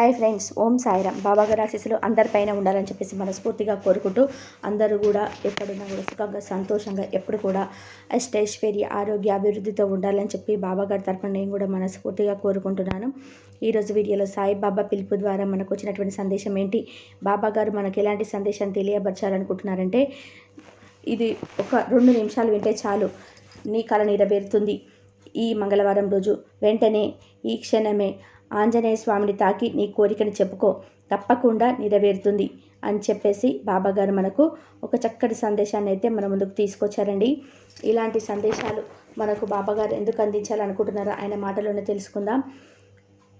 Hi friends ఓం సాయిరామ్. బాబాగారి ఆశీస్సులు అందరిపైన ఉండాలని చెప్పేసి మనస్ఫూర్తిగా కోరుకుంటూ అందరూ కూడా ఎక్కడున్నా కూడా సుఖంగా సంతోషంగా ఎప్పుడు కూడా అష్టైశ్వర్య ఆరోగ్య అభివృద్ధితో ఉండాలని చెప్పి బాబా గారి తరఫున నేను కూడా మనస్ఫూర్తిగా కోరుకుంటున్నాను. ఈరోజు వీడియోలో సాయిబాబా పిలుపు ద్వారా మనకు వచ్చినటువంటి సందేశం ఏంటి? బాబా గారు మనకు ఎలాంటి సందేశాన్ని తెలియపరచాలనుకుంటున్నారంటే ఇది ఒక రెండు నిమిషాలు వింటే చాలు నీ కళ నెరవేరుతుంది. ఈ మంగళవారం రోజు వెంటనే ఈ క్షణమే ఆంజనేయ స్వామిని తాకి నీ కోరికను చెప్పుకో తప్పకుండా నెరవేరుతుంది అని చెప్పేసి బాబాగారు మనకు ఒక చక్కటి సందేశాన్ని అయితే మన ముందుకు తీసుకొచ్చారండి. ఇలాంటి సందేశాలు మనకు బాబాగారు ఎందుకు అందించాలనుకుంటున్నారో ఆయన మాటలోనే తెలుసుకుందాం.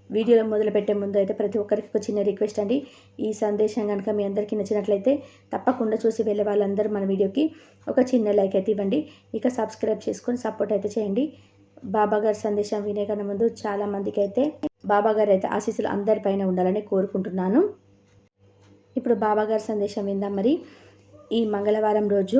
వీడియోలో మొదలుపెట్టే ముందు అయితే ప్రతి ఒక్కరికి ఒక చిన్న రిక్వెస్ట్ అండి. ఈ సందేశం కనుక మీ అందరికీ నచ్చినట్లయితే తప్పకుండా చూసి వెళ్ళే వాళ్ళందరూ మన వీడియోకి ఒక చిన్న లైక్ అయితే ఇవ్వండి. ఇక సబ్స్క్రైబ్ చేసుకొని సపోర్ట్ అయితే చేయండి. బాబాగారి సందేశం వినే కన్నా ముందు చాలామందికి అయితే బాబాగారు అయితే ఆశీస్సులు అందరిపైన ఉండాలని కోరుకుంటున్నాను. ఇప్పుడు బాబాగారి సందేశం విందాం మరి. ఈ మంగళవారం రోజు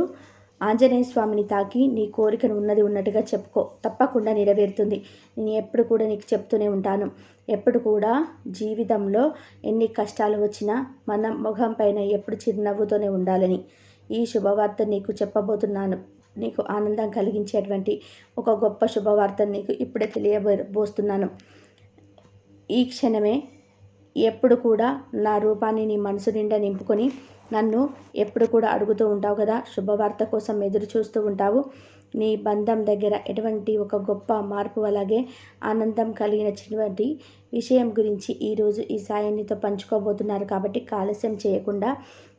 ఆంజనేయ స్వామిని తాకి నీ కోరికను ఉన్నది ఉన్నట్టుగా చెప్పుకో. తప్పకుండా నెరవేరుతుంది. నేను ఎప్పుడు కూడా నీకు చెప్తూనే ఉంటాను. ఎప్పుడు కూడా జీవితంలో ఎన్ని కష్టాలు వచ్చినా మన ముఖం పైన ఎప్పుడు చిరునవ్వుతోనే ఉండాలని ఈ శుభవార్త నీకు చెప్పబోతున్నాను. నీకు ఆనందం కలిగించేటువంటి ఒక గొప్ప శుభవార్త నీకు ఇప్పుడే తెలియబోస్తున్నాను ఈ క్షణమే ఎప్పుడు కూడా నా రూపాన్ని నీ మనసు నిండా నింపుకొని నన్ను ఎప్పుడు కూడా అడుగుతూ ఉంటావు కదా శుభవార్త కోసం ఎదురు చూస్తూ ఉంటావు. నీ బంధం దగ్గర ఎటువంటి ఒక గొప్ప మార్పు అలాగే ఆనందం కలిగినటువంటి విషయం గురించి ఈరోజు ఈ సాయాన్నితో పంచుకోబోతున్నారు కాబట్టి కాలస్యం చేయకుండా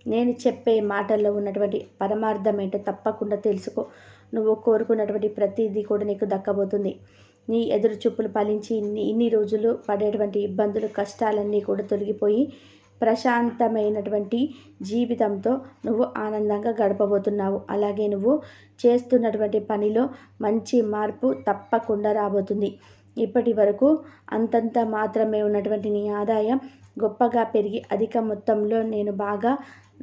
నేను చెప్పే మాటల్లో ఉన్నటువంటి పరమార్థం ఏంటో తప్పకుండా తెలుసుకో. నువ్వు కోరుకున్నటువంటి ప్రతిదీ కూడా నీకు దక్కబోతుంది. నీ ఎదురు చూపులు ఫలించి ఇన్ని రోజులు పడేటువంటి ఇబ్బందులు కష్టాలన్నీ కూడా తొలగిపోయి ప్రశాంతమైనటువంటి జీవితంతో నువ్వు ఆనందంగా గడపబోతున్నావు. అలాగే నువ్వు చేస్తున్నటువంటి పనిలో మంచి మార్పు తప్పకుండా రాబోతుంది. ఇప్పటి వరకు అంతంత మాత్రమే ఉన్నటువంటి నీ ఆదాయం గొప్పగా పెరిగి అధిక మొత్తంలో నేను బాగా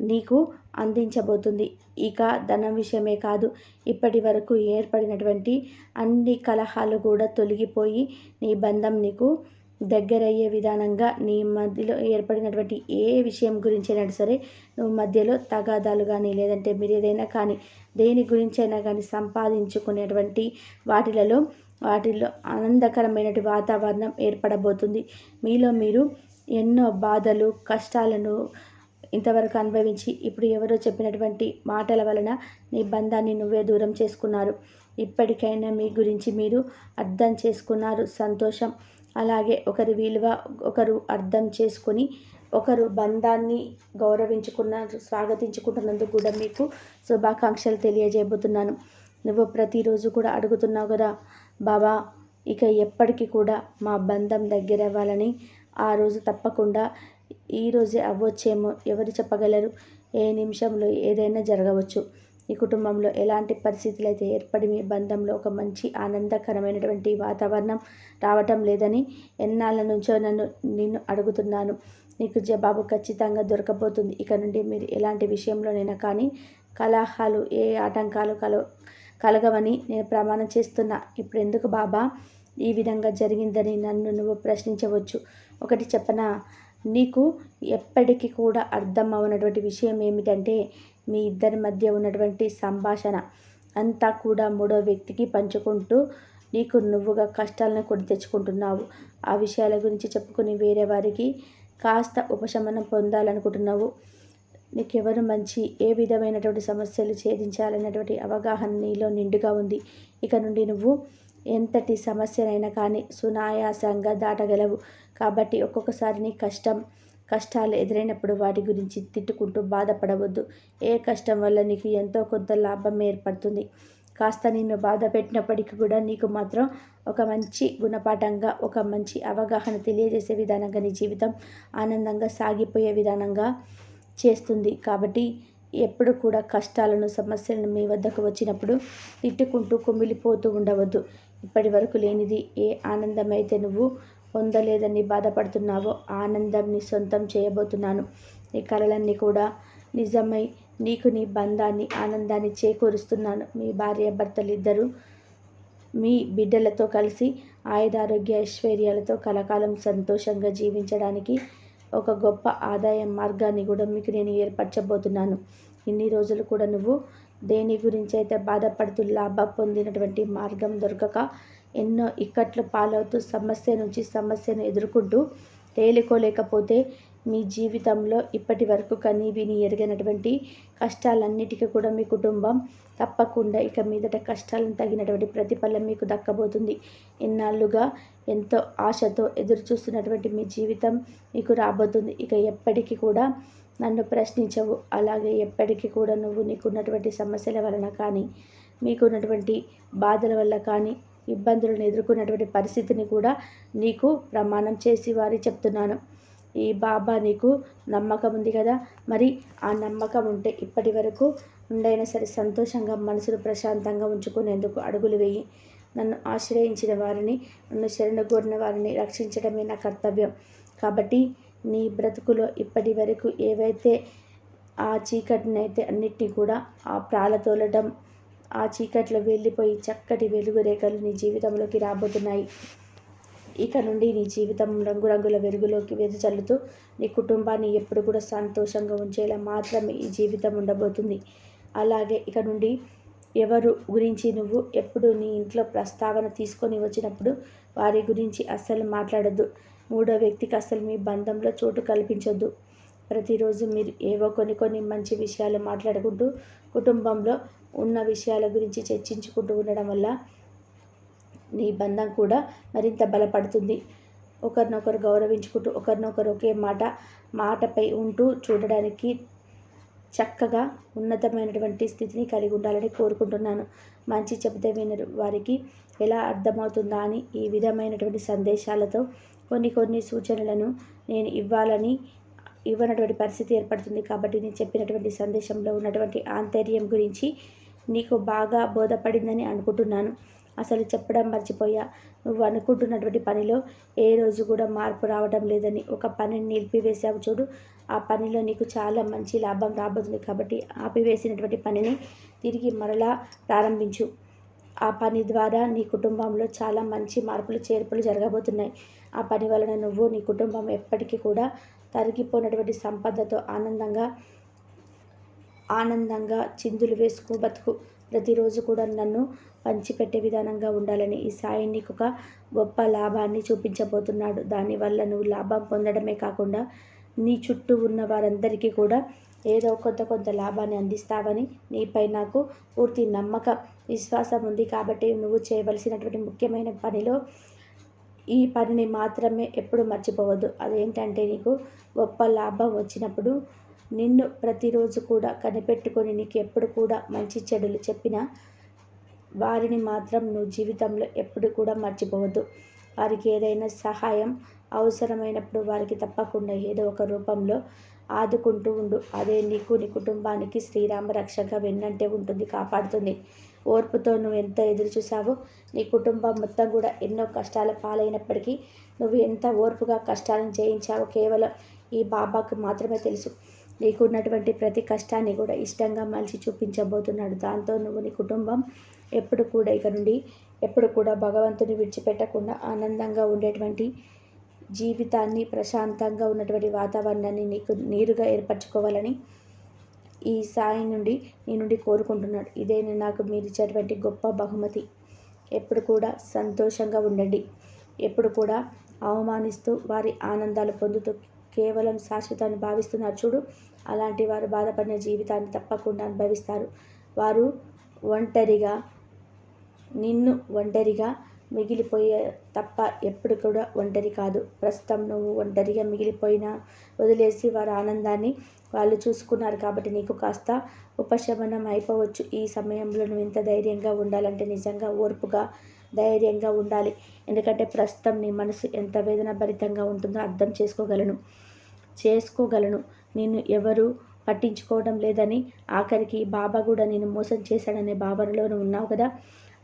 నీకు అందించబోతుంది. ఇక ధనం విషయమే కాదు ఇప్పటి వరకు ఏర్పడినటువంటి అన్ని కలహాలు కూడా తొలగిపోయి నీ బంధం నీకు దగ్గరయ్యే విధానంగా నీ మధ్యలో ఏర్పడినటువంటి ఏ విషయం గురించి అయినా సరే నువ్వు మధ్యలో తగాదాలు కానీ లేదంటే మీరు ఏదైనా కానీ దేని గురించి అయినా కానీ సంపాదించుకునేటువంటి వాటిలలో వాటిల్లో ఆనందకరమైనటువంటి వాతావరణం ఏర్పడబోతుంది. మీలో మీరు ఎన్నో బాధలు కష్టాలను ఇంతవరకు అనుభవించి ఇప్పుడు ఎవరో చెప్పినటువంటి మాటల వలన నీ బంధాన్ని నువ్వే దూరం చేసుకున్నారు. ఇప్పటికైనా మీ గురించి మీరు అర్థం చేసుకున్నారు సంతోషం. అలాగే ఒకరి విలువ ఒకరు అర్థం చేసుకొని ఒకరు బంధాన్ని గౌరవించుకున్నారు స్వాగతించుకుంటున్నందుకు కూడా మీకు శుభాకాంక్షలు తెలియజేయబోతున్నాను. నువ్వు ప్రతిరోజు కూడా అడుగుతున్నావు కదా బాబా ఇక ఎప్పటికీ కూడా మా బంధం దగ్గర అవ్వాలని ఆ రోజు తప్పకుండా ఈరోజే అవ్వచ్చేమో ఎవరు చెప్పగలరు? ఏ నిమిషంలో ఏదైనా జరగవచ్చు. ఈ కుటుంబంలో ఎలాంటి పరిస్థితులు అయితే ఏర్పడి మీ బంధంలో ఒక మంచి ఆనందకరమైనటువంటి వాతావరణం రావటం లేదని ఎన్నాళ్ళ నుంచో నన్ను నిన్ను అడుగుతున్నాను. నీకు జవాబు ఖచ్చితంగా దొరకబోతుంది. ఇక నుండి మీరు ఎలాంటి విషయంలోనైనా కానీ కలహాలు ఏ ఆటంకాలు కల కలగవని నేను ప్రమాణం చేస్తున్నా. ఇప్పుడు ఎందుకు బాబా? ఈ విధంగా జరిగిందని నన్ను నువ్వు ప్రశ్నించవచ్చు. ఒకటి చెప్పనా? నీకు ఎప్పటికీ కూడా అర్థం అవనటువంటి విషయం ఏమిటంటే మీ ఇద్దరి మధ్య ఉన్నటువంటి సంభాషణ అంతా కూడా మూడో వ్యక్తికి పంచుకుంటూ నీకు నువ్వుగా కష్టాలను కొని తెచ్చుకుంటున్నావు. ఆ విషయాల గురించి చెప్పుకుని వేరే వారికి కాస్త ఉపశమనం పొందాలనుకుంటున్నావు. నీకెవరు మంచి ఏ విధమైనటువంటి సమస్యలు ఛేదించాలనేటువంటి అవగాహన నీలో నిండుగా ఉంది. ఇక నుండి నువ్వు ఎంతటి సమస్యనైనా కానీ సునాయాసంగా దాటగలవు. కాబట్టి ఒక్కొక్కసారి నీ కష్టం కష్టాలు ఎదురైనప్పుడు వాటి గురించి తిట్టుకుంటూ బాధపడవద్దు. ఏ కష్టం వల్ల నీకు ఎంతో కొంత లాభం ఏర్పడుతుంది? కాస్త నిన్ను బాధ పెట్టినప్పటికీ కూడా నీకు మాత్రం ఒక మంచి గుణపాఠంగా ఒక మంచి అవగాహన తెలియజేసే విధానంగా నీ జీవితం ఆనందంగా సాగిపోయే విధానంగా చేస్తుంది. కాబట్టి ఎప్పుడు కూడా కష్టాలను సమస్యలను మీ వద్దకు వచ్చినప్పుడు తిట్టుకుంటూ కుమిలిపోతూ ఉండవద్దు. ఇప్పటి వరకు లేనిది ఏ ఆనందమైతే నువ్వు పొందలేదని బాధపడుతున్నావో ఆనందంని సొంతం చేయబోతున్నాను. ఈ కళలన్నీ కూడా నిజమై నీకు నీ బంధాన్ని ఆనందాన్ని చేకూరుస్తున్నాను. మీ భార్య భర్తలిద్దరూ మీ బిడ్డలతో కలిసి ఆయుధారోగ్య ఐశ్వర్యాలతో కలకాలం సంతోషంగా జీవించడానికి ఒక గొప్ప ఆదాయ మార్గాన్ని కూడా మీకు నేను ఏర్పరచబోతున్నాను. ఇన్ని రోజులు కూడా నువ్వు దేని గురించి అయితే బాధపడుతూ లాభ పొందినటువంటి మార్గం దొరకక ఎన్నో ఇక్కట్లు పాలవుతూ సమస్య నుంచి సమస్యను ఎదుర్కొంటూ తేలుకోలేకపోతే మీ జీవితంలో ఇప్పటి వరకు కనీ విని ఎరగనటువంటి కష్టాలన్నిటికీ కూడా మీ కుటుంబం తప్పకుండా ఇక మీదట కష్టాలను తగినటువంటి ప్రతిఫలం మీకు దక్కబోతుంది. ఇన్నాళ్ళుగా ఎంతో ఆశతో ఎదురు చూస్తున్నటువంటి మీ జీవితం మీకు రాబోతుంది. ఇక ఎప్పటికీ కూడా నన్ను ప్రశ్నించవు. అలాగే ఎప్పటికీ కూడా నువ్వు నీకున్నటువంటి సమస్యల వలన కానీ మీకున్నటువంటి బాధల వల్ల కానీ ఇబ్బందులను ఎదుర్కొన్నటువంటి పరిస్థితిని కూడా నీకు ప్రమాణం చేసి వారి చెప్తున్నాను. ఈ బాబా నీకు నమ్మకం ఉంది కదా? మరి ఆ నమ్మకం ఉంటే ఇప్పటి వరకు ఉండైనా సరే సంతోషంగా మనసును ప్రశాంతంగా ఉంచుకునేందుకు అడుగులు వేయి. నన్ను ఆశ్రయించిన వారిని నన్ను శరణ కోరిన వారిని రక్షించడమే నా కర్తవ్యం. కాబట్టి నీ బ్రతుకులో ఇప్పటి వరకు ఏవైతే ఆ చీకటినైతే అన్నిటినీ కూడా ఆ ప్రాలతోలడం ఆ చీకట్లో వెళ్ళిపోయి చక్కటి వెలుగు రేఖలు నీ జీవితంలోకి రాబోతున్నాయి. ఇక నుండి నీ జీవితం రంగురంగుల వెలుగులోకి వెదజల్లుతూ నీ కుటుంబాన్ని ఎప్పుడు కూడా సంతోషంగా ఉంచేలా మాత్రమే ఈ జీవితం ఉండబోతుంది. అలాగే ఇక నుండి ఎవరు గురించి నువ్వు ఎప్పుడు నీ ఇంట్లో ప్రస్తావన తీసుకొని వచ్చినప్పుడు వారి గురించి అస్సలు మాట్లాడద్దు. మూడో వ్యక్తికి అస్సలు మీ బంధంలో చోటు కల్పించొద్దు. ప్రతిరోజు మీరు ఏవో కొన్ని కొన్ని మంచి విషయాలు మాట్లాడుకుంటూ కుటుంబంలో ఉన్న విషయాల గురించి చర్చించుకుంటూ ఉండడం వల్ల నీ బంధం కూడా మరింత బలపడుతుంది. ఒకరినొకరు గౌరవించుకుంటూ ఒకరినొకరు ఒకే మాట మాటపై ఉంటూ చూడడానికి చక్కగా ఉన్నతమైనటువంటి స్థితిని కలిగి ఉండాలని కోరుకుంటున్నాను. మంచి చెబితే వినరు. వారికి ఎలా అర్థమవుతుందా అని ఈ విధమైనటువంటి సందేశాలతో కొన్ని కొన్ని సూచనలను నేను ఇవ్వాలని ఇవ్వనటువంటి పరిస్థితి ఏర్పడుతుంది. కాబట్టి నేను చెప్పినటువంటి సందేశంలో ఉన్నటువంటి ఆంతర్యం గురించి నీకు బాగా బోధపడిందని అనుకుంటున్నాను. అసలు చెప్పడం మర్చిపోయా. నువ్వు అనుకుంటున్నటువంటి పనిలో ఏ రోజు కూడా మార్పు రావడం లేదని ఒక పనిని నిలిపివేసావు చూడు. ఆ పనిలో నీకు చాలా మంచి లాభం రాబోతుంది కాబట్టి ఆపివేసినటువంటి పనిని తిరిగి మరలా ప్రారంభించు. ఆ పని ద్వారా నీ కుటుంబంలో చాలా మంచి మార్పులు చేర్పులు జరగబోతున్నాయి. ఆ పని వలన నువ్వు నీ కుటుంబం ఎప్పటికీ కూడా తరిగిపోయినటువంటి సంపదతో ఆనందంగా ఆనందంగా చిందులు వేసుకు బతుకు. ప్రతిరోజు కూడా నన్ను పంచిపెట్టే విధానంగా ఉండాలని ఈ సాయి నీకు ఒక గొప్ప లాభాన్ని చూపించబోతున్నాడు. దానివల్ల నువ్వు లాభం పొందడమే కాకుండా నీ చుట్టూ ఉన్న వారందరికీ కూడా ఏదో కొంత కొంత లాభాన్ని అందిస్తావని నీపై నాకు పూర్తి నమ్మక విశ్వాసం ఉంది. కాబట్టి నువ్వు చేయవలసినటువంటి ముఖ్యమైన పనిలో ఈ పనిని మాత్రమే ఎప్పుడు మర్చిపోవద్దు. అదేంటంటే నీకు గొప్ప లాభం వచ్చినప్పుడు నిన్ను ప్రతిరోజు కూడా కనిపెట్టుకొని నీకు ఎప్పుడు కూడా మంచి చెడులు చెప్పిన వారిని మాత్రం నువ్వు జీవితంలో ఎప్పుడు కూడా మర్చిపోవద్దు. వారికి ఏదైనా సహాయం అవసరమైనప్పుడు వారికి తప్పకుండా ఏదో ఒక రూపంలో ఆదుకుంటూ ఉండు. అదే నీకు నీ కుటుంబానికి శ్రీరామ రక్షక వెన్నంటే ఉంటుంది కాపాడుతుంది. ఓర్పుతో నువ్వు ఎంత ఎదురు చూసావో నీ కుటుంబం మొత్తం కూడా ఎన్నో కష్టాల పాలైనప్పటికీ నువ్వు ఎంత ఓర్పుగా కష్టాలను జయించావో కేవలం ఈ బాబాకు మాత్రమే తెలుసు. నీకున్నటువంటి ప్రతి కష్టాన్ని కూడా ఇష్టంగా మలిచి చూపించబోతున్నాడు. దాంతో నువ్వు నీ కుటుంబం ఎప్పుడు కూడా ఇక నుండి ఎప్పుడు కూడా భగవంతుని విడిచిపెట్టకుండా ఆనందంగా ఉండేటువంటి జీవితాన్ని ప్రశాంతంగా ఉన్నటువంటి వాతావరణాన్ని నీకు నీరుగా ఏర్పరచుకోవాలని ఈ సాయి నుండి నీ నుండి కోరుకుంటున్నాడు. ఇదే నాకు మీరు ఇచ్చేటువంటి గొప్ప బహుమతి. ఎప్పుడు కూడా సంతోషంగా ఉండండి. ఎప్పుడు కూడా అవమానిస్తూ వారి ఆనందాలు పొందుతూ కేవలం శాశ్వతాన్ని భావిస్తున్నారు. చూడు అలాంటి వారు బాధపడిన జీవితాన్ని తప్పకుండా అనుభవిస్తారు. వారు ఒంటరిగా నిన్ను ఒంటరిగా మిగిలిపోయే తప్ప ఎప్పుడు కూడా ఒంటరి కాదు. ప్రస్తుతం నువ్వు ఒంటరిగా మిగిలిపోయినా వదిలేసి వారి ఆనందాన్ని వాళ్ళు చూసుకున్నారు కాబట్టి నీకు కాస్త ఉపశమనం అయిపోవచ్చు. ఈ సమయంలో నువ్వు ఇంత ధైర్యంగా ఉండాలంటే నిజంగా ఓర్పుగా ధైర్యంగా ఉండాలి. ఎందుకంటే ప్రస్తుతం నీ మనసు ఎంత వేదన భరితంగా ఉంటుందో అర్థం చేసుకోగలను. చేసుకోగలను. నేను ఎవరు పట్టించుకోవడం లేదని ఆఖరికి బాబా కూడా నేను మోసం చేశాడనే భావనలోనూ ఉన్నావు కదా.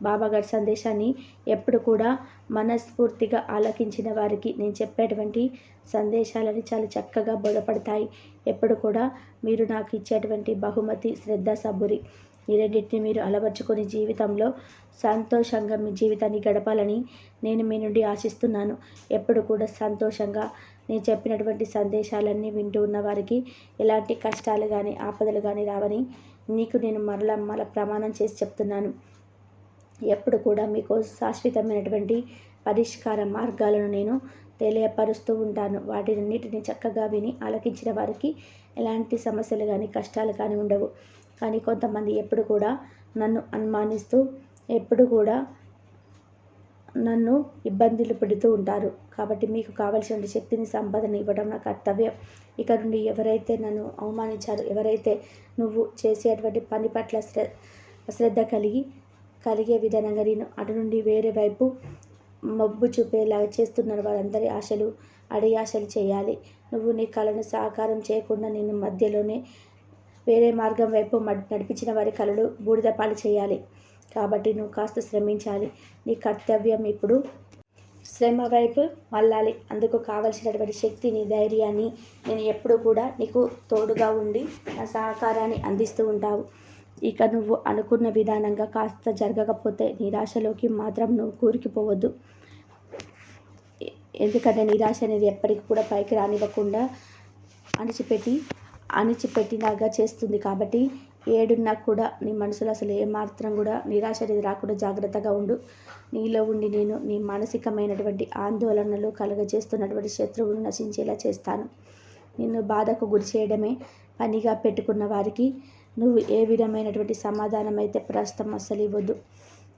బాబాగారి సందేశాన్ని ఎప్పుడు కూడా మనస్ఫూర్తిగా ఆలకించిన వారికి నేను చెప్పేటువంటి సందేశాలని చాలా చక్కగా బోధపడతాయి. ఎప్పుడు కూడా మీరు నాకు ఇచ్చేటువంటి బహుమతి శ్రద్ధ సబురి ఈ రెండింటిని మీరు అలవర్చుకొని జీవితంలో సంతోషంగా మీ జీవితాన్ని గడపాలని నేను మీ నుండి ఆశిస్తున్నాను. ఎప్పుడు కూడా సంతోషంగా నేను చెప్పినటువంటి సందేశాలన్నీ వింటూ ఉన్న వారికి ఎలాంటి కష్టాలు కానీ ఆపదలు కానీ రావని నీకు నేను మరలా మరల ప్రమాణం చేసి చెప్తున్నాను. ఎప్పుడు కూడా మీకు శాశ్వతమైనటువంటి పరిష్కార మార్గాలను నేను తెలియపరుస్తూ ఉంటాను. వాటినన్నిటిని చక్కగా విని ఆలకించిన వారికి ఎలాంటి సమస్యలు కానీ కష్టాలు కానీ ఉండవు. కానీ కొంతమంది ఎప్పుడు కూడా నన్ను అనుమానిస్తూ ఎప్పుడు కూడా నన్ను ఇబ్బందులు పెడుతూ ఉంటారు. కాబట్టి మీకు కావలసిన శక్తిని సంపదను ఇవ్వడం నా కర్తవ్యం. ఇక నుండి ఎవరైతే నన్ను అవమానించారో ఎవరైతే నువ్వు చేసేటువంటి పని పట్ల శ్ర శ్రద్ధ కలిగి కలిగే విధానంగా నేను అటు నుండి వేరే వైపు మబ్బు చూపేలాగా చేస్తున్నారు వారందరి ఆశలు అడియాశలు చేయాలి. నువ్వు నీ కళను సాకారం చేయకుండా నేను మధ్యలోనే వేరే మార్గం వైపు నడిపించిన వారి కళలు బూడిదపాలు చేయాలి. కాబట్టి నువ్వు కాస్త శ్రమించాలి. నీ కర్తవ్యం ఇప్పుడు శ్రమ వైపు మళ్ళాలి. అందుకు కావలసినటువంటి శక్తిని ధైర్యాన్ని నేను ఎప్పుడు కూడా నీకు తోడుగా ఉండి నా సహకారాన్ని అందిస్తూ ఉంటావు. ఇక నువ్వు అనుకున్న విధానంగా కాస్త జరగకపోతే నిరాశలోకి మాత్రం నువ్వు కూరికిపోవద్దు. ఎందుకంటే నిరాశ అనేది ఎప్పటికి కూడా పైకి రానివ్వకుండా అణిచిపెట్టి అణిచిపెట్టినాగా చేస్తుంది కాబట్టి ఏడున్నా కూడా నీ మనసులో అసలు ఏమాత్రం కూడా నిరాశ అనేది రాకుండా జాగ్రత్తగా ఉండు. నీలో ఉండి నేను నీ మానసికమైనటువంటి ఆందోళనలు కలుగజేస్తున్నటువంటి శత్రువును నశించేలా చేస్తాను. నిన్ను బాధకు గురి చేయడమే పనిగా పెట్టుకున్న వారికి నువ్వు ఏ విధమైనటువంటి సమాధానం అయితే ప్రస్తుతం అస్సలు ఇవ్వద్దు.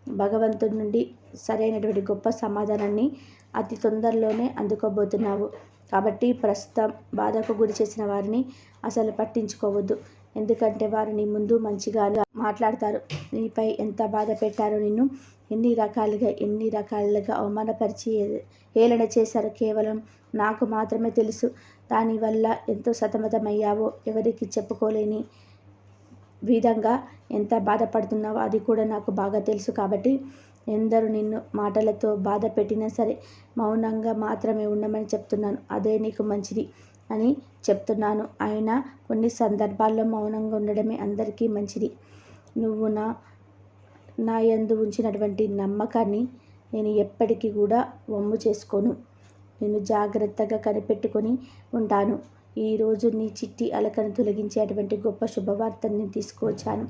భగవంతుడి నుండి సరైనటువంటి గొప్ప సమాధానాన్ని అతి తొందరలోనే అందుకోబోతున్నావు. కాబట్టి ప్రస్తుతం బాధకు గురి చేసిన వారిని అసలు పట్టించుకోవద్దు. ఎందుకంటే వారు నీ ముందు మంచిగా మాట్లాడతారు. నీపై ఎంత బాధ పెట్టారో నిన్ను ఎన్ని రకాలుగా ఎన్ని రకాలుగా అవమానపరిచి హేళన చేశారో కేవలం నాకు మాత్రమే తెలుసు. దానివల్ల ఎంతో సతమతమయ్యావో ఎవరికి చెప్పుకోలేని విధంగా ఎంత బాధపడుతున్నావో అది కూడా నాకు బాగా తెలుసు కాబట్టి ఎందరు నిన్ను మాటలతో బాధ పెట్టినా సరే మౌనంగా మాత్రమే ఉండమని చెప్తున్నాను. అదే నీకు మంచిది. అని చెప్తున్నాను. అయినా కొన్ని సందర్భాల్లో మౌనంగా ఉండడమే అందరికీ మంచిది. నువ్వు నా నా యందు ఉంచినటువంటి నమ్మకాన్ని నేను ఎప్పటికీ కూడా వమ్ము చేసుకోను. నేను జాగ్రత్తగా కనిపెట్టుకొని ఉంటాను. ఈరోజు నీ చిట్టి అలకను తొలగించేటువంటి గొప్ప శుభవార్తని నేను తీసుకువచ్చాను.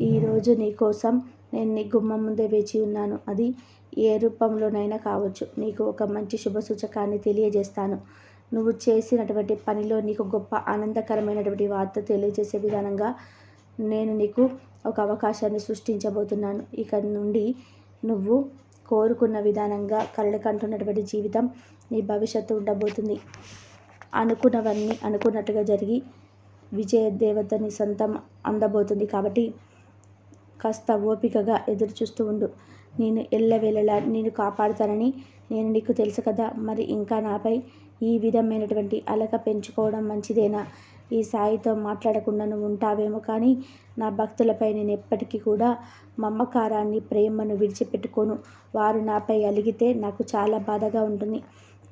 ఈరోజు నీ కోసం నేను నీ గుమ్మం ముందే వేచి ఉన్నాను. అది ఏ రూపంలోనైనా కావచ్చు. నీకు ఒక మంచి శుభ సూచకాన్ని తెలియజేస్తాను. నువ్వు చేసినటువంటి పనిలో నీకు గొప్ప ఆనందకరమైనటువంటి వార్త తెలియజేసే విధానంగా నేను నీకు ఒక అవకాశాన్ని సృష్టించబోతున్నాను. ఇక నుండి నువ్వు కోరుకున్న విధానంగా కళ్ళు కంటున్నటువంటి జీవితం నీ భవిష్యత్తు ఉండబోతుంది. అనుకున్నవన్నీ అనుకున్నట్టుగా జరిగి విజయ దేవతని సొంతం అందబోతుంది కాబట్టి కాస్త ఓపికగా ఎదురు చూస్తూ ఉండు. నేను ఎల్లవేళలా నేను కాపాడుతానని నేను నీకు తెలుసు కదా. మరి ఇంకా నాపై ఈ విధమైనటువంటి అలక పెంచుకోవడం మంచిదేనా? ఈ సాయితో మాట్లాడకుండా నువ్వు ఉంటావేమో కానీ నా భక్తులపై నేను ఎప్పటికీ కూడా మమ్మకారాన్ని ప్రేమను విడిచిపెట్టుకోను. వారు నాపై అలిగితే నాకు చాలా బాధగా ఉంటుంది.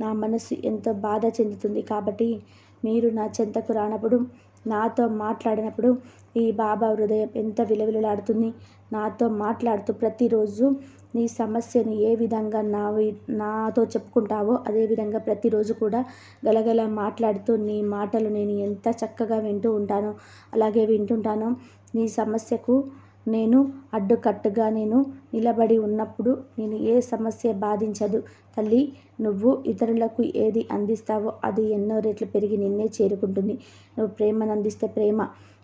నా మనసు ఎంతో బాధ చెందుతుంది కాబట్టి మీరు నా చెంతకు రానప్పుడు నాతో మాట్లాడినప్పుడు ఈ బాబా హృదయం ఎంత విలవిలలాడుతుంది. నాతో మాట్లాడుతూ ప్రతిరోజు నీ సమస్యను ఏ విధంగా నా నాతో చెప్పుకుంటావో అదేవిధంగా ప్రతిరోజు కూడా గలగల మాట్లాడుతూ నీ మాటలు నేను ఎంత చక్కగా వింటూ ఉంటానో అలాగే వింటుంటానో నీ సమస్యకు నేను అడ్డుకట్టుగా నేను నిలబడి ఉన్నప్పుడు నేను ఏ సమస్య బాధించదు. తల్లి నువ్వు ఇతరులకు ఏది అందిస్తావో అది ఎన్నో రెట్లు పెరిగి నిన్నే చేరుకుంటుంది. నువ్వు ప్రేమను అందిస్తే ప్రేమ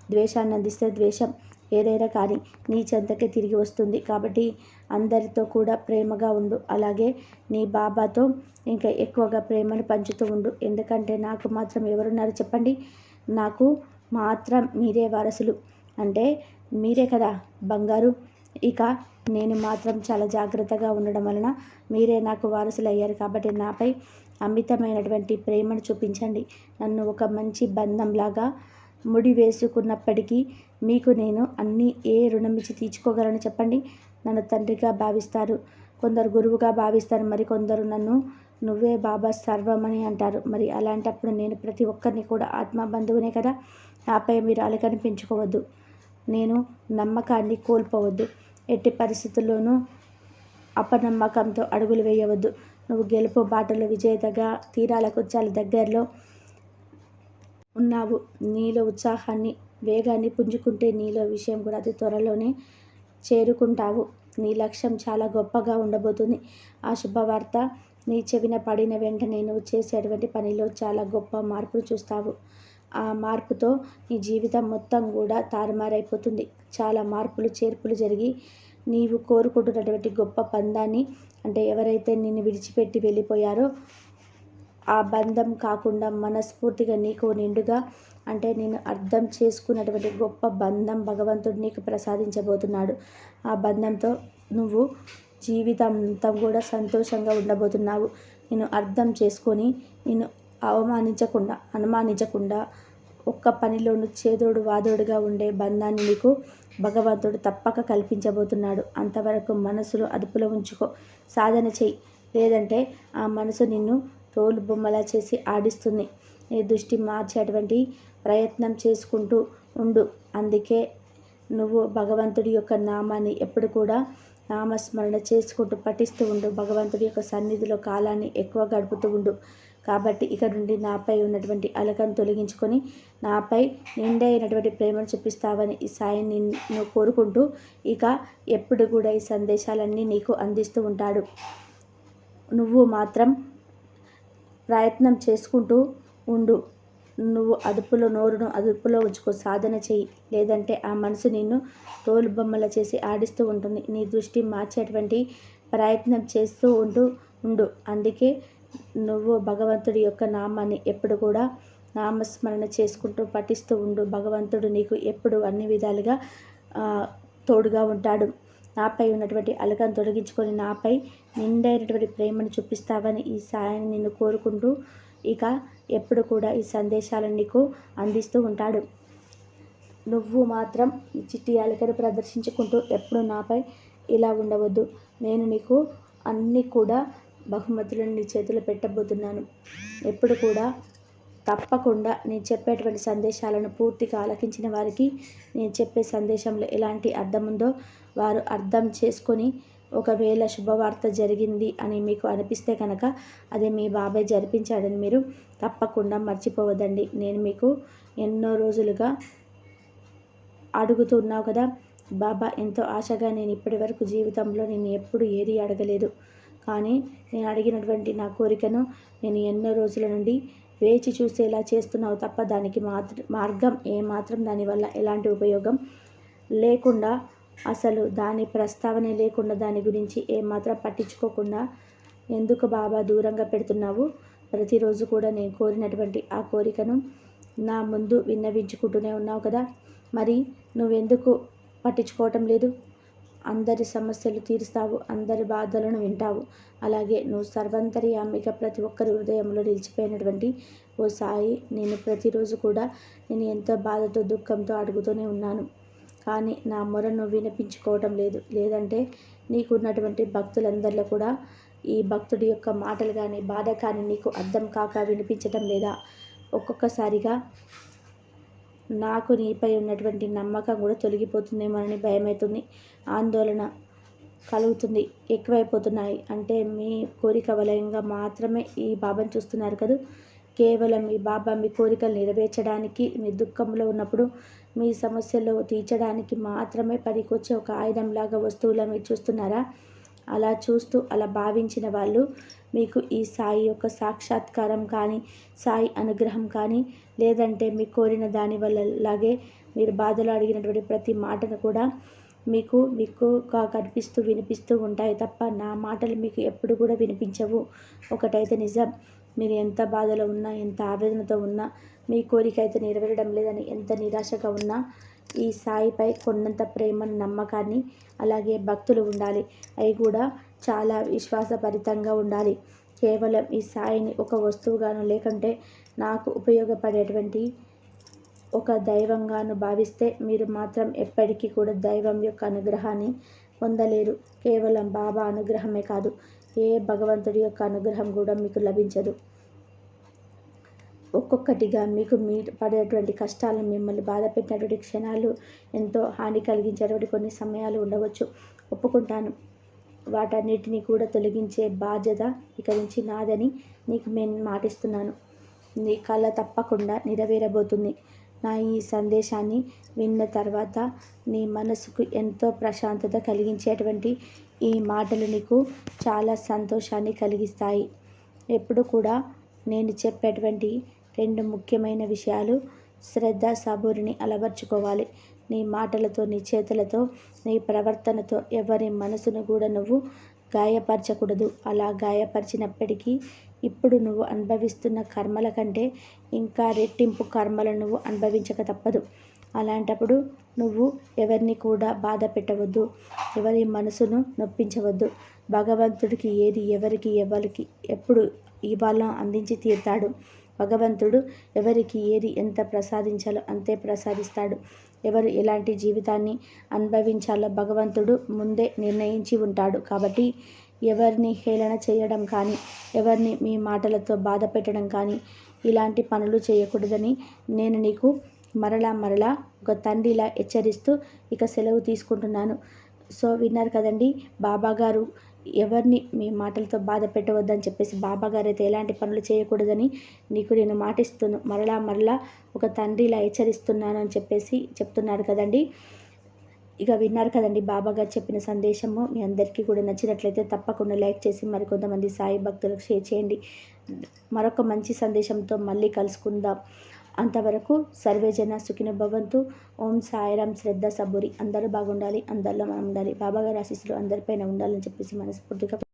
ద్వేషాన్ని అందిస్తే ద్వేషం ఏదైనా కానీ నీ చెంతకే తిరిగి వస్తుంది. కాబట్టి అందరితో కూడా ప్రేమగా ఉండు. అలాగే నీ బాబాతో ఇంకా ఎక్కువగా ప్రేమను పంచుతూ ఉండు. ఎందుకంటే నాకు మాత్రం ఎవరున్నారు చెప్పండి? నాకు మాత్రం మీరే వారసులు. అంటే మీరే కదా బంగారు. ఇక నేను మాత్రం చాలా జాగ్రత్తగా ఉండడం వలన మీరే నాకు వారసులు అయ్యారు కాబట్టి నాపై అమితమైనటువంటి ప్రేమను చూపించండి. నన్ను ఒక మంచి బంధంలాగా ముడి వేసుకున్నప్పటికీ మీకు నేను అన్నీ ఏ రుణం ఇచ్చి తీర్చుకోగలను చెప్పండి. నన్ను తండ్రిగా భావిస్తారు. కొందరు గురువుగా భావిస్తారు. మరి కొందరు నన్ను నువ్వే బాబా సర్వమని అంటారు. మరి అలాంటప్పుడు నేను ప్రతి ఒక్కరిని కూడా ఆత్మ బంధువునే కదా. నాపై మీరు అలకని పెంచుకోవద్దు. నేను నమ్మకాన్ని కోల్పోవద్దు. ఎట్టి పరిస్థితుల్లోనూ అపనమ్మకంతో అడుగులు వేయవద్దు. నువ్వు గెలుపు బాటలో విజేతగా తీరాలకు చాలా దగ్గరలో ఉన్నావు. నీలో ఉత్సాహాన్ని వేగాన్ని పుంజుకుంటే నీలో విషయం కూడా అతి త్వరలోనే చేరుకుంటావు. నీ లక్ష్యం చాలా గొప్పగా ఉండబోతుంది. ఆ శుభవార్త నీ చెవిన పడిన వెంటనే నువ్వు చేసేటువంటి పనిలో చాలా గొప్ప మార్పులు చూస్తావు. ఆ మార్పుతో నీ జీవితం మొత్తం కూడా తారుమారైపోతుంది. చాలా మార్పులు చేర్పులు జరిగి నీవు కోరుకుంటున్నటువంటి గొప్ప బంధాన్ని అంటే ఎవరైతే నిన్ను విడిచిపెట్టి వెళ్ళిపోయారో ఆ బంధం కాకుండా మనస్ఫూర్తిగా నీకు నిండుగా అంటే నేను అర్థం చేసుకున్నటువంటి గొప్ప బంధం భగవంతుడు నీకు ప్రసాదించబోతున్నాడు. ఆ బంధంతో నువ్వు జీవితాంతం కూడా సంతోషంగా ఉండబోతున్నావు. నేను అర్థం చేసుకొని నేను అవమానించకుండా అనుమానించకుండా ఒక్క పనిలోను చేదోడు వాదోడుగా ఉండే బంధాన్ని నీకు భగవంతుడు తప్పక కల్పించబోతున్నాడు. అంతవరకు మనసులో అదుపులో ఉంచుకో. సాధన చెయ్యి. లేదంటే ఆ మనసు నిన్ను తోలు బొమ్మలా చేసి ఆడిస్తుంది. నీ దృష్టి మార్చేటువంటి ప్రయత్నం చేసుకుంటూ ఉండు. అందుకే నువ్వు భగవంతుడి యొక్క నామాన్ని ఎప్పుడు కూడా నామస్మరణ చేసుకుంటూ పఠిస్తూ ఉండు. భగవంతుడి యొక్క సన్నిధిలో కాలాన్ని ఎక్కువ గడుపుతూ ఉండు. కాబట్టి ఇక నుండి నాపై ఉన్నటువంటి అలకను తొలగించుకొని నాపై నిండైనటువంటి ప్రేమను చూపిస్తావని ఈ సాయిని నువ్వు కోరుకుంటూ ఇక ఎప్పుడు కూడా ఈ సందేశాలన్నీ నీకు అందిస్తూ ఉంటాడు. నువ్వు మాత్రం ప్రయత్నం చేసుకుంటూ ఉండు. నువ్వు అదుపులో నోరును అదుపులో ఉంచుకో సాధన చెయ్యి లేదంటే ఆ మనసు నిన్ను తోలు బొమ్మల చేసి ఆడిస్తూ ఉంటుంది. నీ దృష్టి మార్చేటువంటి ప్రయత్నం చేస్తూ ఉంటూ ఉండు. అందుకే నువ్వు భగవంతుడి యొక్క నామాన్ని ఎప్పుడు కూడా నామస్మరణ చేసుకుంటూ పఠిస్తూ ఉండు. భగవంతుడు నీకు ఎప్పుడు అన్ని విధాలుగా తోడుగా ఉంటాడు. నాపై ఉన్నటువంటి అలకను తొలగించుకొని నాపై నిండైనటువంటి ప్రేమను చూపిస్తావని ఈ సాయాన్ని నిన్ను కోరుకుంటూ ఇక ఎప్పుడు కూడా ఈ సందేశాలను నీకు అందిస్తూ ఉంటాడు. నువ్వు మాత్రం ఈ చిట్టి అలకను ప్రదర్శించుకుంటూ ఎప్పుడు నాపై ఇలా ఉండవద్దు. నేను నీకు అన్నీ కూడా బహుమతులను నీ చేతిలో పెట్టబోతున్నాను. ఎప్పుడు కూడా తప్పకుండా నేను చెప్పేటువంటి సందేశాలను పూర్తిగా ఆలకించిన వారికి నేను చెప్పే సందేశంలో ఎలాంటి అర్థం ఉందో వారు అర్థం చేసుకొని ఒకవేళ శుభవార్త జరిగింది అని మీకు అనిపిస్తే కనుక అది మీ బాబాయ్ జరిపించాడని మీరు తప్పకుండా మర్చిపోవద్దండి. నేను మీకు ఎన్నో రోజులుగా అడుగుతున్నావు కదా బాబా ఎంతో ఆశగా నేను ఇప్పటి వరకు జీవితంలో నేను ఎప్పుడు ఏది అడగలేదు. కానీ నేను అడిగినటువంటి నా కోరికను నేను ఎన్నో రోజుల నుండి వేచి చూసేలా చేస్తున్నావు తప్ప దానికి మాత్ర మార్గం ఏమాత్రం దానివల్ల ఎలాంటి ఉపయోగం లేకుండా అసలు దాని ప్రస్తావన లేకుండా దాని గురించి ఏమాత్రం పట్టించుకోకుండా ఎందుకు బాబా దూరంగా పెడుతున్నావు? ప్రతిరోజు కూడా నేను కోరినటువంటి ఆ కోరికను నా ముందు విన్నవించుకుంటూనే ఉన్నావు కదా. మరి నువ్వెందుకు పట్టించుకోవటం లేదు? అందరి సమస్యలు తీరుస్తావు అందరి బాధలను వింటావు. అలాగే నువ్వు సర్వంతర్యామిక ప్రతి ఒక్కరి హృదయంలో నిలిచిపోయినటువంటి ఓ సాయి నేను ప్రతిరోజు కూడా నేను ఎంతో బాధతో దుఃఖంతో అడుగుతూనే ఉన్నాను. కానీ నా మొరను వినిపించుకోవటం లేదు. లేదంటే నీకున్నటువంటి భక్తులందరిలో కూడా ఈ భక్తుడి యొక్క మాటలు కానీ బాధ కానీ నీకు అర్థం కాక వినిపించటం లేదా? ఒక్కొక్కసారిగా నాకు నీపై ఉన్నటువంటి నమ్మకం కూడా తొలగిపోతుందేమోనని భయమవుతుంది ఆందోళన కలుగుతుంది. ఎక్కువైపోతున్నాయి. అంటే మీ కోరిక వలయంగా మాత్రమే ఈ బాబాను చూస్తున్నారు కదా? కేవలం మీ బాబా మీ కోరికలు నెరవేర్చడానికి మీ దుఃఖంలో ఉన్నప్పుడు మీ సమస్యలు తీర్చడానికి మాత్రమే పనికొచ్చే ఒక ఆయుధంలాగా వస్తువులా మీరు చూస్తున్నారా? అలా చూస్తూ అలా భావించిన వాళ్ళు మీకు ఈ సాయి యొక్క సాక్షాత్కారం కానీ సాయి అనుగ్రహం కానీ లేదంటే మీ కోరిన దాని వల్ల లాగే మీరు బాధలు అడిగినటువంటి ప్రతి మాటను కూడా మీకు మీకు కనిపిస్తూ వినిపిస్తూ ఉంటాయి తప్ప నా మాటలు మీకు ఎప్పుడు కూడా వినిపించవు. ఒకటైతే నిజం. మీరు ఎంత బాధలో ఉన్నా ఎంత ఆవేదనతో ఉన్నా మీ కోరిక అయితే నెరవేరడం లేదని ఎంత నిరాశగా ఉన్నా ఈ సాయిపై కొన్నంత ప్రేమ నమ్మకాన్ని అలాగే భక్తులు ఉండాలి. అవి కూడా చాలా విశ్వాసభరితంగా ఉండాలి. కేవలం ఈ సాయిని ఒక వస్తువుగాను లేకుంటే నాకు ఉపయోగపడేటువంటి ఒక దైవంగాను భావిస్తే మీరు మాత్రం ఎప్పటికీ కూడా దైవం యొక్క అనుగ్రహాన్ని పొందలేరు. కేవలం బాబా అనుగ్రహమే కాదు ఏ భగవంతుడి యొక్క అనుగ్రహం కూడా మీకు లభించదు. ఒక్కొక్కటిగా మీకు మీ పడేటువంటి కష్టాలను మిమ్మల్ని బాధ పెట్టినటువంటి క్షణాలు ఎంతో హాని కలిగించేటువంటి కొన్ని సమయాలు ఉండవచ్చు. ఒప్పుకుంటాను. వాటన్నిటిని కూడా తొలగించే బాధ్యత ఇక నుంచి నాదని నీకు నేను మాటిస్తున్నాను. నీ కళ తప్పకుండా నెరవేరబోతుంది. నా ఈ సందేశాన్ని విన్న తర్వాత నీ మనసుకు ఎంతో ప్రశాంతత కలిగించేటువంటి ఈ మాటలు నీకు చాలా సంతోషాన్ని కలిగిస్తాయి. ఎప్పుడు కూడా నేను చెప్పేటువంటి రెండు ముఖ్యమైన విషయాలు. శ్రద్ధ సబూరిని అలవర్చుకోవాలి. నీ మాటలతో నీ చేతులతో నీ ప్రవర్తనతో ఎవరి మనసును కూడా నువ్వు గాయపరచకూడదు. అలా గాయపరిచినప్పటికీ ఇప్పుడు నువ్వు అనుభవిస్తున్న కర్మల కంటే ఇంకా రెట్టింపు కర్మలు నువ్వు అనుభవించక తప్పదు. అలాంటప్పుడు నువ్వు ఎవరిని కూడా బాధ పెట్టవద్దు. ఎవరి మనసును నొప్పించవద్దు. భగవంతుడికి ఏది ఎవరికి ఎవరికి ఎప్పుడు ఇవాళ అందించి తీరుతాడు? భగవంతుడు ఎవరికి ఏది ఎంత ప్రసాదించాలో అంతే ప్రసాదిస్తాడు. ఎవరు ఎలాంటి జీవితాన్ని అనుభవించాలో భగవంతుడు ముందే నిర్ణయించి ఉంటాడు. కాబట్టి ఎవరిని హేళన చేయడం కానీ ఎవరిని మీ మాటలతో బాధ పెట్టడం కానీ ఇలాంటి పనులు చేయకూడదని నేను నీకు మరలా మరలా ఒక తండ్రిలా హెచ్చరిస్తూ ఇక సెలవు తీసుకుంటున్నాను. సో విన్నారు కదండి బాబా గారు ఎవరిని మీ మాటలతో బాధ పెట్టవద్దని చెప్పేసి బాబాగారు అయితే ఎలాంటి పనులు చేయకూడదని నీకు నేను మాటిస్తున్నాను మరలా మరలా ఒక తండ్రిలా హెచ్చరిస్తున్నాను అని చెప్పేసి చెప్తున్నాడు కదండి. ఇక విన్నారు కదండి బాబాగారు చెప్పిన సందేశము. మీ అందరికీ కూడా నచ్చినట్లయితే తప్పకుండా లైక్ చేసి మరికొంతమంది సాయి భక్తులకు షేర్ చేయండి. మరొక మంచి సందేశంతో మళ్ళీ కలుసుకుందాం. అంతవరకు సర్వేజన సుఖిన భవంతు. ఓం సాయిరాం శ్రద్ధ సబూరి. అందరూ బాగుండాలి అందరిలో మనం ఉండాలి. బాబాగారి ఆశీస్సులు అందరిపైన ఉండాలని చెప్పేసి మనస్ఫూర్తిగా